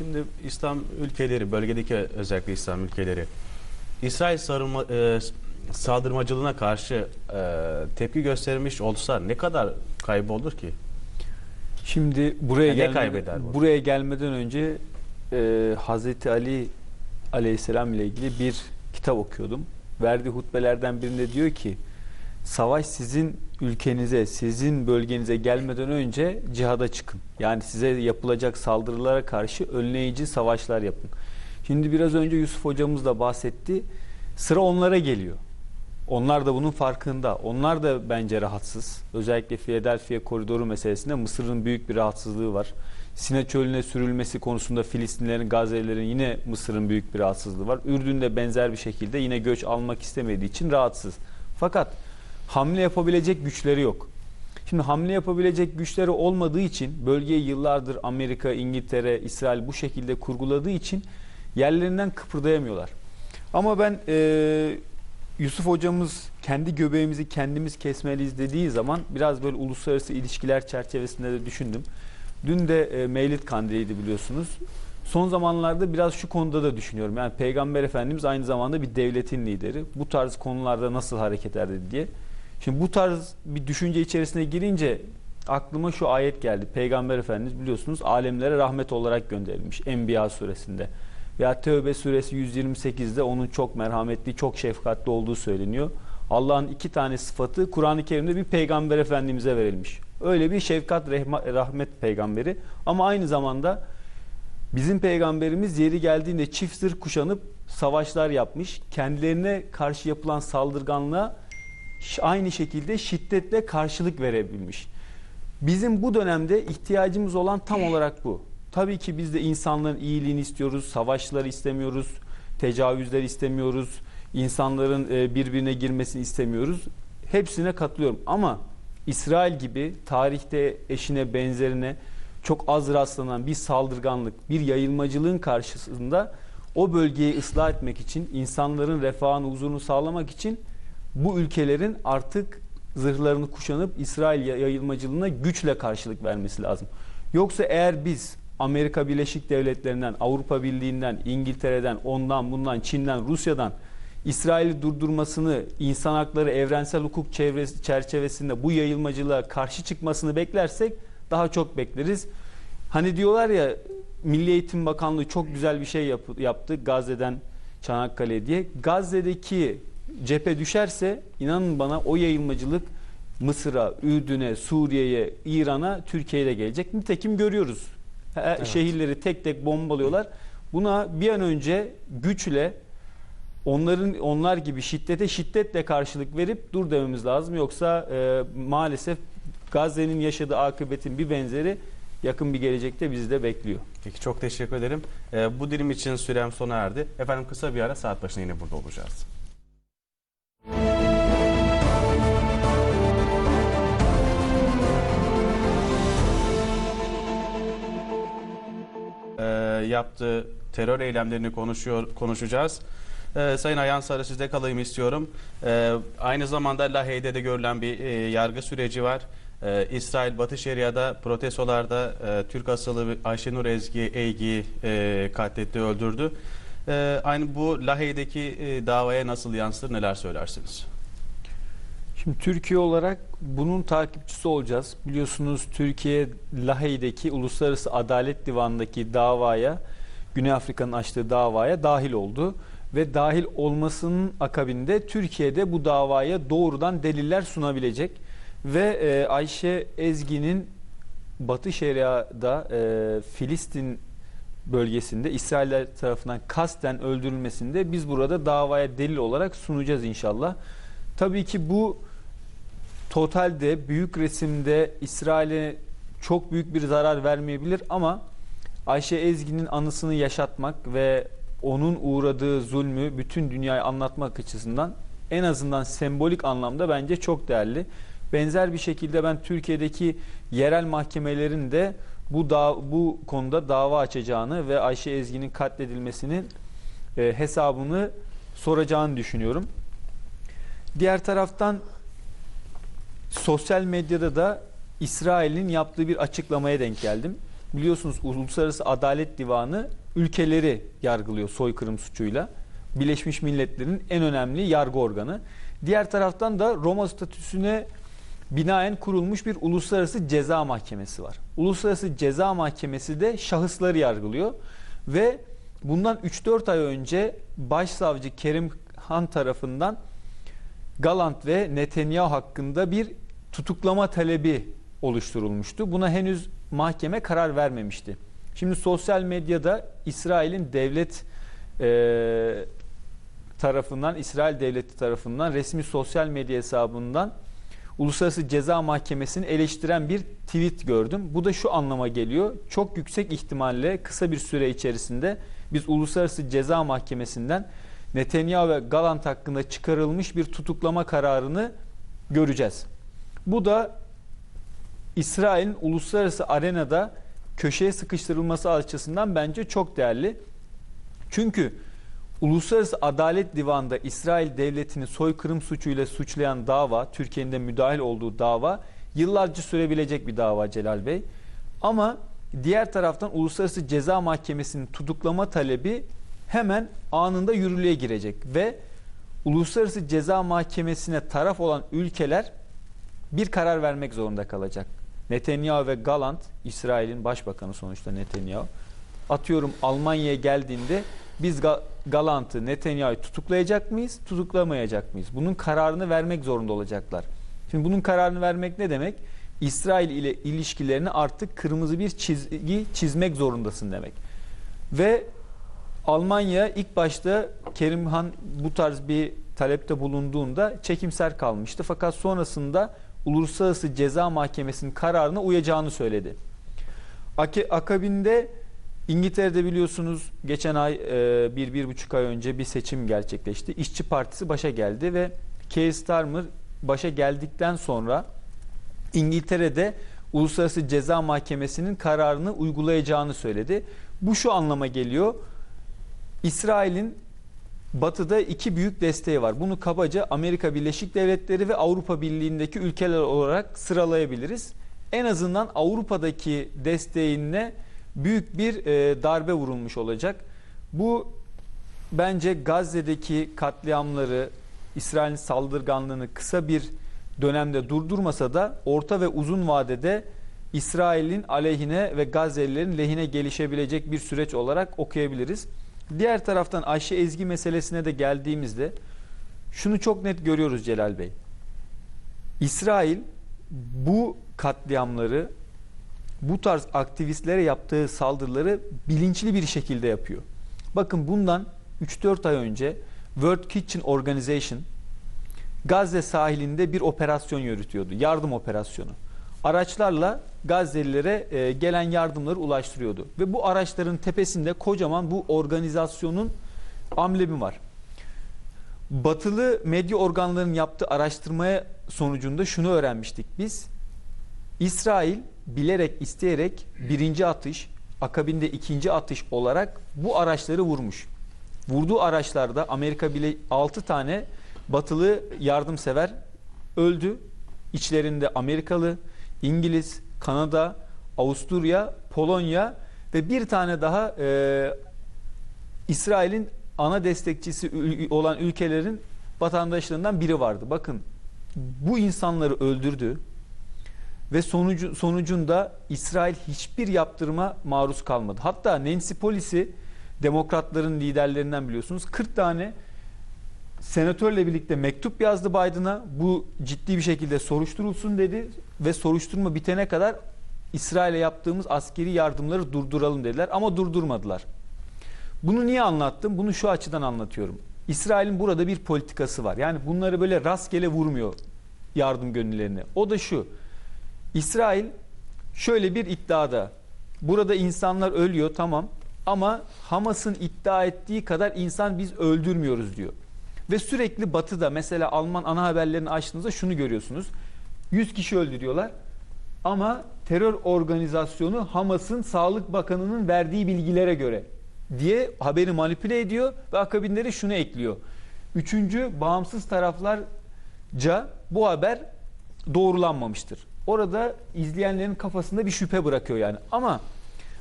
Şimdi İslam ülkeleri, bölgedeki özellikle İslam ülkeleri İsrail sarılma, e, saldırmacılığına karşı e, tepki göstermiş olsa ne kadar kaybı olur ki? Şimdi buraya Yani gelmeden, kaybeder bu? buraya gelmeden önce e, Hazreti Ali Aleyhisselam ile ilgili bir kitap okuyordum. Verdiği hutbelerden birinde diyor ki savaş sizin ülkenize, sizin bölgenize gelmeden önce cihada çıkın. Yani size yapılacak saldırılara karşı önleyici savaşlar yapın. Şimdi biraz önce Yusuf hocamız da bahsetti. Sıra onlara geliyor. Onlar da bunun farkında. Onlar da bence rahatsız. Özellikle Philadelphia koridoru meselesinde Mısır'ın büyük bir rahatsızlığı var. Sine çölüne sürülmesi konusunda Filistinlerin, Gazze'lilerin yine Mısır'ın büyük bir rahatsızlığı var. Ürdün'de benzer bir şekilde yine göç almak istemediği için rahatsız. Fakat hamle yapabilecek güçleri yok. Şimdi hamle yapabilecek güçleri olmadığı için bölgeyi yıllardır Amerika, İngiltere, İsrail bu şekilde kurguladığı için yerlerinden kıpırdayamıyorlar. Ama ben e, Yusuf hocamız kendi göbeğimizi kendimiz kesmeliyiz dediği zaman biraz böyle uluslararası ilişkiler çerçevesinde de düşündüm. Dün de e, Mevlid Kandili'ydi biliyorsunuz. Son zamanlarda biraz şu konuda da düşünüyorum. Yani Peygamber Efendimiz aynı zamanda bir devletin lideri. Bu tarz konularda nasıl hareket eder diye. Şimdi bu tarz bir düşünce içerisine girince aklıma şu ayet geldi. Peygamber Efendimiz biliyorsunuz alemlere rahmet olarak gönderilmiş Enbiya suresinde. Ya Tevbe suresi 128'de onun çok merhametli, çok şefkatli olduğu söyleniyor. Allah'ın iki tane sıfatı Kur'an-ı Kerim'de bir peygamber efendimize verilmiş. Öyle bir şefkat, rahmet peygamberi. Ama aynı zamanda bizim peygamberimiz yeri geldiğinde çift zırh kuşanıp savaşlar yapmış. Kendilerine karşı yapılan saldırganlığa aynı şekilde şiddetle karşılık verebilmiş. Bizim bu dönemde ihtiyacımız olan tam olarak bu. Tabii ki biz de insanların iyiliğini istiyoruz, savaşları istemiyoruz, tecavüzler istemiyoruz, insanların e, birbirine girmesini istemiyoruz. Hepsine katılıyorum ama İsrail gibi tarihte eşine benzerine çok az rastlanan bir saldırganlık, bir yayılmacılığın karşısında o bölgeyi ıslah etmek için, insanların refahını, huzurunu sağlamak için bu ülkelerin artık zırhlarını kuşanıp İsrail yayılmacılığına güçle karşılık vermesi lazım. Yoksa eğer biz Amerika Birleşik Devletleri'nden, Avrupa Birliği'nden, İngiltere'den, ondan bundan, Çin'den, Rusya'dan İsrail'i durdurmasını, insan hakları evrensel hukuk çevresi, çerçevesinde bu yayılmacılığa karşı çıkmasını beklersek daha çok bekleriz. Hani diyorlar ya Milli Eğitim Bakanlığı çok güzel bir şey yap- yaptı Gazze'den Çanakkale diye. Gazze'deki cephe düşerse inanın bana o yayılmacılık Mısır'a, Ürdün'e, Suriye'ye, İran'a, Türkiye'ye de gelecek. Nitekim görüyoruz. He- Şehirleri tek tek bombalıyorlar. Buna bir an önce güçle onların onlar gibi şiddete şiddetle karşılık verip dur dememiz lazım. Yoksa e, maalesef Gazze'nin yaşadığı akıbetin bir benzeri yakın bir gelecekte bizi de bekliyor. Peki çok teşekkür ederim. E, bu dilim için sürem sona erdi. Efendim kısa bir ara saat başına yine burada olacağız. Yaptığı terör eylemlerini konuşuyor konuşacağız. E, Sayın Ayhan Sarı sizde kalayım istiyorum. E, aynı zamanda Lahey'de de görülen bir e, yargı süreci var. E, İsrail Batı Şeria'da protestolarda e, Türk asıllı Ayşenur Ezgi Eygi e, katletti, öldürdü. E, aynı bu Lahey'deki e, davaya nasıl yansır neler söylersiniz? Şimdi Türkiye olarak bunun takipçisi olacağız. Biliyorsunuz Türkiye Lahey'deki Uluslararası Adalet Divanı'ndaki davaya, Güney Afrika'nın açtığı davaya dahil oldu. Ve dahil olmasının akabinde Türkiye'de bu davaya doğrudan deliller sunabilecek. Ve e, Ayşe Ezgi'nin Batı Şeria'da e, Filistin bölgesinde İsrailler tarafından kasten öldürülmesinde biz burada davaya delil olarak sunacağız inşallah. Tabii ki bu totalde büyük resimde İsrail'e çok büyük bir zarar vermeyebilir ama Ayşe Ezgi'nin anısını yaşatmak ve onun uğradığı zulmü bütün dünyaya anlatmak açısından en azından sembolik anlamda bence çok değerli. Benzer bir şekilde ben Türkiye'deki yerel mahkemelerin de bu da, bu konuda dava açacağını ve Ayşe Ezgi'nin katledilmesinin e, hesabını soracağını düşünüyorum. Diğer taraftan sosyal medyada da İsrail'in yaptığı bir açıklamaya denk geldim. biliyorsunuz Uluslararası Adalet Divanı ülkeleri yargılıyor soykırım suçuyla. Birleşmiş Milletler'in en önemli yargı organı. Diğer taraftan da Roma statüsüne binaen kurulmuş bir uluslararası ceza mahkemesi var. Uluslararası Ceza Mahkemesi de şahısları yargılıyor ve bundan 3-4 ay önce Başsavcı Kerim Han tarafından Galant ve Netanyahu hakkında bir tutuklama talebi oluşturulmuştu. Buna henüz mahkeme karar vermemişti. Şimdi sosyal medyada İsrail'in devlet e, tarafından, İsrail devleti tarafından resmi sosyal medya hesabından Uluslararası Ceza Mahkemesi'ni eleştiren bir tweet gördüm. Bu da şu anlama geliyor. Çok yüksek ihtimalle kısa bir süre içerisinde biz Uluslararası Ceza Mahkemesi'nden Netanyahu ve Galant hakkında çıkarılmış bir tutuklama kararını göreceğiz. Bu da İsrail'in uluslararası arenada köşeye sıkıştırılması açısından bence çok değerli. Çünkü Uluslararası Adalet Divanı'nda İsrail devletini soykırım suçuyla suçlayan dava, Türkiye'nin de müdahil olduğu dava yıllarca sürebilecek bir dava Celal Bey. Ama diğer taraftan Uluslararası Ceza Mahkemesi'nin tutuklama talebi hemen anında yürürlüğe girecek ve Uluslararası Ceza Mahkemesi'ne taraf olan ülkeler bir karar vermek zorunda kalacak. Netanyahu ve Galant, İsrail'in başbakanı sonuçta Netanyahu, atıyorum Almanya'ya geldiğinde biz Ga- Galant'ı, Netanyahu'yu tutuklayacak mıyız, tutuklamayacak mıyız? Bunun kararını vermek zorunda olacaklar. Şimdi bunun kararını vermek ne demek? İsrail ile ilişkilerini artık kırmızı bir çizgi çizmek zorundasın demek. Ve Almanya ilk başta Kerimhan bu tarz bir talepte bulunduğunda çekimser kalmıştı. Fakat sonrasında Uluslararası Ceza Mahkemesi'nin kararına uyacağını söyledi. Akabinde İngiltere'de biliyorsunuz geçen ay e, bir, bir buçuk ay önce bir seçim gerçekleşti. İşçi Partisi başa geldi ve Keir Starmer başa geldikten sonra İngiltere'de Uluslararası Ceza Mahkemesi'nin kararını uygulayacağını söyledi. Bu şu anlama geliyor. İsrail'in Batı'da iki büyük desteği var. Bunu kabaca Amerika Birleşik Devletleri ve Avrupa Birliği'ndeki ülkeler olarak sıralayabiliriz. En azından Avrupa'daki desteğine büyük bir e, darbe vurulmuş olacak. Bu bence Gazze'deki katliamları, İsrail'in saldırganlığını kısa bir dönemde durdurmasa da orta ve uzun vadede İsrail'in aleyhine ve Gazze'lilerin lehine gelişebilecek bir süreç olarak okuyabiliriz. Diğer taraftan Ayşe Ezgi meselesine de geldiğimizde şunu çok net görüyoruz Celal Bey. İsrail bu katliamları bu tarz aktivistlere yaptığı saldırıları bilinçli bir şekilde yapıyor. Bakın bundan 3-4 ay önce World Kitchen Organization Gazze sahilinde bir operasyon yürütüyordu. Yardım operasyonu. Araçlarla Gazze'lilere e, gelen yardımları ulaştırıyordu. Ve bu araçların tepesinde kocaman bu organizasyonun amblemi var. Batılı medya organlarının yaptığı araştırmaya sonucunda şunu öğrenmiştik biz. İsrail bilerek isteyerek birinci atış, akabinde ikinci atış olarak bu araçları vurmuş. Vurduğu araçlarda Amerika bile 6 tane batılı yardımsever öldü. İçlerinde Amerikalı, İngiliz, Kanada, Avusturya, Polonya ve bir tane daha e, İsrail'in ana destekçisi olan ülkelerin vatandaşlarından biri vardı. Bakın bu insanları öldürdü ve sonucu, sonucunda İsrail hiçbir yaptırıma maruz kalmadı. Hatta Nancy Pelosi demokratların liderlerinden biliyorsunuz 40 tane senatörle birlikte mektup yazdı Biden'a. Bu ciddi bir şekilde soruşturulsun dedi ve soruşturma bitene kadar İsrail'e yaptığımız askeri yardımları durduralım dediler ama durdurmadılar. Bunu niye anlattım? Bunu şu açıdan anlatıyorum. İsrail'in burada bir politikası var. Yani bunları böyle rastgele vurmuyor yardım gönüllerini. O da şu. İsrail şöyle bir iddiada. Burada insanlar ölüyor tamam ama Hamas'ın iddia ettiği kadar insan biz öldürmüyoruz diyor. Ve sürekli batıda mesela Alman ana haberlerini açtığınızda şunu görüyorsunuz. 100 kişi öldürüyorlar ama terör organizasyonu Hamas'ın Sağlık Bakanı'nın verdiği bilgilere göre diye haberi manipüle ediyor ve akabinde de şunu ekliyor. Üçüncü bağımsız taraflarca bu haber doğrulanmamıştır. Orada izleyenlerin kafasında bir şüphe bırakıyor yani. Ama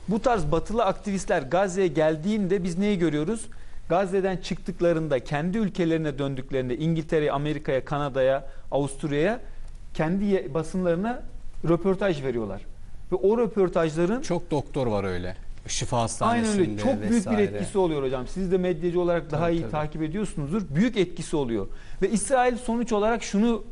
Bu tarz batılı aktivistler Gazze'ye geldiğinde biz neyi görüyoruz? Gazze'den çıktıklarında, kendi ülkelerine döndüklerinde İngiltere'ye, Amerika'ya, Kanada'ya, Avusturya'ya kendi basınlarına röportaj veriyorlar. Ve o röportajların Çok doktor var öyle. Şifa Aynen hastanesinde öyle. Çok büyük bir vesaire. etkisi oluyor hocam. Siz de medyacı olarak daha Tabii, iyi tabii. takip ediyorsunuzdur. Büyük etkisi oluyor. Ve İsrail sonuç olarak şunu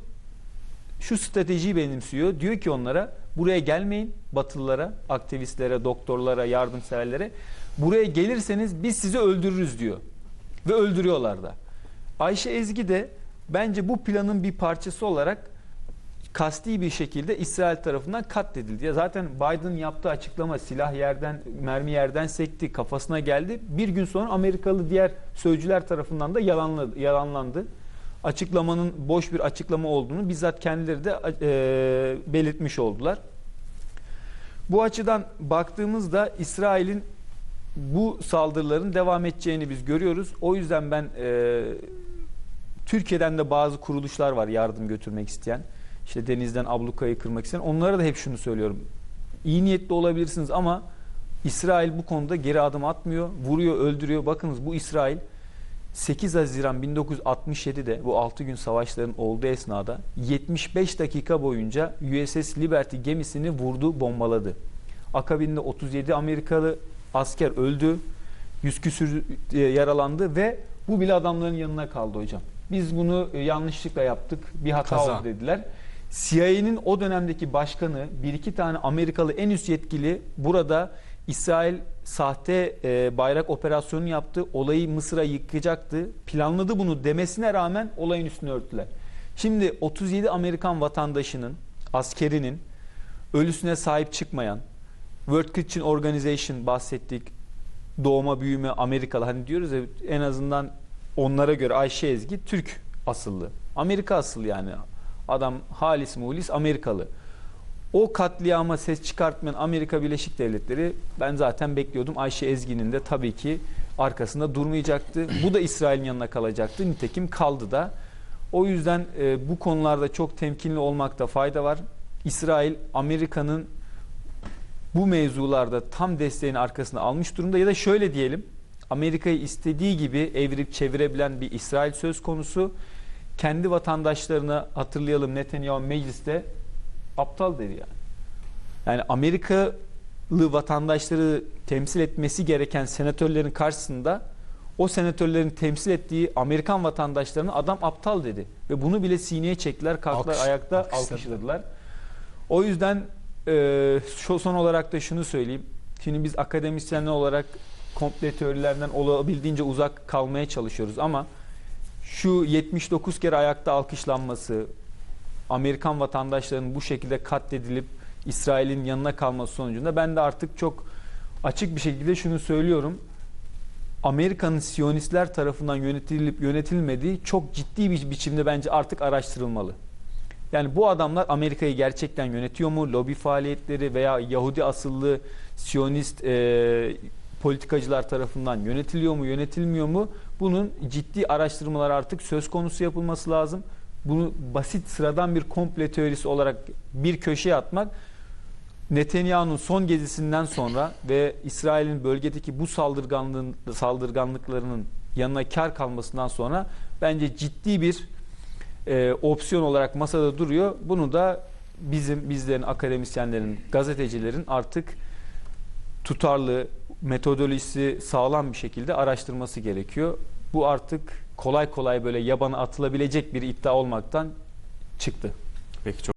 şu stratejiyi benimsiyor. Diyor ki onlara buraya gelmeyin Batılılara, aktivistlere, doktorlara, yardımseverlere. Buraya gelirseniz biz sizi öldürürüz diyor. Ve öldürüyorlar da. Ayşe Ezgi de bence bu planın bir parçası olarak kasti bir şekilde İsrail tarafından katledildi. Ya zaten Biden yaptığı açıklama silah yerden, mermi yerden sekti, kafasına geldi. Bir gün sonra Amerikalı diğer sözcüler tarafından da yalanladı, yalanlandı. Açıklamanın boş bir açıklama olduğunu bizzat kendileri de e, belirtmiş oldular. Bu açıdan baktığımızda İsrail'in bu saldırıların devam edeceğini biz görüyoruz. O yüzden ben e, Türkiye'den de bazı kuruluşlar var yardım götürmek isteyen. İşte denizden ablukayı kırmak isteyen. Onlara da hep şunu söylüyorum. İyi niyetli olabilirsiniz ama İsrail bu konuda geri adım atmıyor. Vuruyor, öldürüyor. Bakınız bu İsrail 8 Haziran 1967'de bu 6 gün savaşların olduğu esnada 75 dakika boyunca USS Liberty gemisini vurdu, bombaladı. Akabinde 37 Amerikalı asker öldü. 100 küsür e, yaralandı ve bu bile adamların yanına kaldı hocam. Biz bunu e, yanlışlıkla yaptık. Bir hata Kaza. oldu dediler. CIA'nin o dönemdeki başkanı bir iki tane Amerikalı en üst yetkili burada İsrail sahte e, bayrak operasyonu yaptı. Olayı Mısır'a yıkacaktı. Planladı bunu demesine rağmen olayın üstünü örttüler. Şimdi 37 Amerikan vatandaşının, askerinin ölüsüne sahip çıkmayan World Kitchen Organization bahsettik. Doğma büyüme Amerikalı. Hani diyoruz ya en azından onlara göre Ayşe Ezgi Türk asıllı. Amerika asıllı yani. Adam halis mulis Amerikalı. O katliama ses çıkartmayan Amerika Birleşik Devletleri ben zaten bekliyordum. Ayşe Ezgi'nin de tabii ki arkasında durmayacaktı. Bu da İsrail'in yanına kalacaktı. Nitekim kaldı da. O yüzden e, bu konularda çok temkinli olmakta fayda var. İsrail Amerika'nın bu mevzularda tam desteğini arkasına almış durumda ya da şöyle diyelim Amerika'yı istediği gibi evirip çevirebilen bir İsrail söz konusu. Kendi vatandaşlarına hatırlayalım Netanyahu mecliste aptal dedi yani. Yani Amerikalı vatandaşları temsil etmesi gereken senatörlerin karşısında o senatörlerin temsil ettiği Amerikan vatandaşlarına adam aptal dedi. Ve bunu bile sineye çektiler, kalktılar Alkış- ayakta alkışladılar. alkışladılar. O yüzden e, şu son olarak da şunu söyleyeyim. Şimdi biz akademisyenler olarak komple teorilerden olabildiğince uzak kalmaya çalışıyoruz ama şu 79 kere ayakta alkışlanması, Amerikan vatandaşlarının bu şekilde katledilip İsrail'in yanına kalması sonucunda ben de artık çok açık bir şekilde şunu söylüyorum. Amerika'nın Siyonistler tarafından yönetilip yönetilmediği çok ciddi bir biçimde bence artık araştırılmalı. Yani bu adamlar Amerika'yı gerçekten yönetiyor mu? Lobi faaliyetleri veya Yahudi asıllı Siyonist e, politikacılar tarafından yönetiliyor mu, yönetilmiyor mu? Bunun ciddi araştırmalar artık söz konusu yapılması lazım. Bunu basit sıradan bir komple teorisi olarak bir köşeye atmak Netanyahu'nun son gezisinden sonra ve İsrail'in bölgedeki bu saldırganlığın saldırganlıklarının yanına kar kalmasından sonra bence ciddi bir e, opsiyon olarak masada duruyor. Bunu da bizim bizlerin akademisyenlerin, gazetecilerin artık tutarlı, metodolojisi sağlam bir şekilde araştırması gerekiyor. Bu artık kolay kolay böyle yabana atılabilecek bir iddia olmaktan çıktı. Peki çok